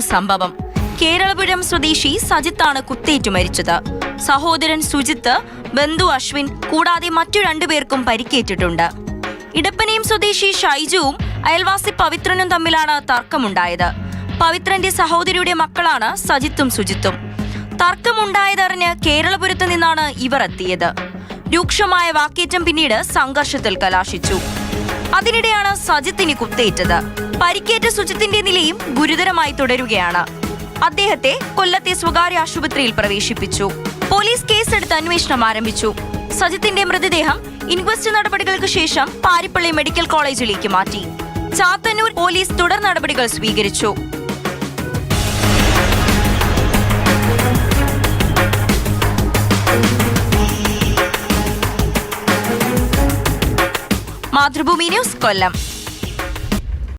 സംഭവം. കേരളപുരം സ്വദേശി സജിത്താണ് കുത്തേറ്റു മരിച്ചത്. സഹോദരൻ സുജിത്ത് ബന്ധു അശ്വിൻ കൂടാതെ മറ്റു രണ്ടുപേർക്കും പരിക്കേറ്റിട്ടുണ്ട്. ഇടപ്പനയും സ്വദേശി ഷൈജുവും അയൽവാസി പവിത്രനും തമ്മിലാണ് തർക്കമുണ്ടായത്. പവിത്രന്റെ സഹോദരിയുടെ മക്കളാണ് സജിത്തും സുജിത്തും. തർക്കമുണ്ടായതറിഞ്ഞ് കേരളപുരത്ത് നിന്നാണ് ഇവർ എത്തിയത്. രൂക്ഷമായ വാക്കേറ്റം പിന്നീട് സംഘർഷത്തിൽ കലാശിച്ചു. അതിനിടെയാണ് സജിത്തിന് കുത്തേറ്റത്. പരിക്കേറ്റ സുജിത്തിന്റെ നിലയും ഗുരുതരമായി തുടരുകയാണ്. അദ്ദേഹത്തെ കൊല്ലത്തെ സ്വകാര്യ ആശുപത്രിയിൽ പ്രവേശിപ്പിച്ചു. പോലീസ് കേസെടുത്ത് അന്വേഷണം ആരംഭിച്ചു. സജിത്തിന്റെ മൃതദേഹം ഇൻക്വസ്റ്റ് നടപടികൾക്ക് ശേഷം പാരിപ്പള്ളി മെഡിക്കൽ കോളേജിലേക്ക് മാറ്റി. ചാത്തന്നൂർ പോലീസ് തുടർ നടപടികൾ സ്വീകരിച്ചു. മാതൃഭൂമി ന്യൂസ് കൊല്ലം.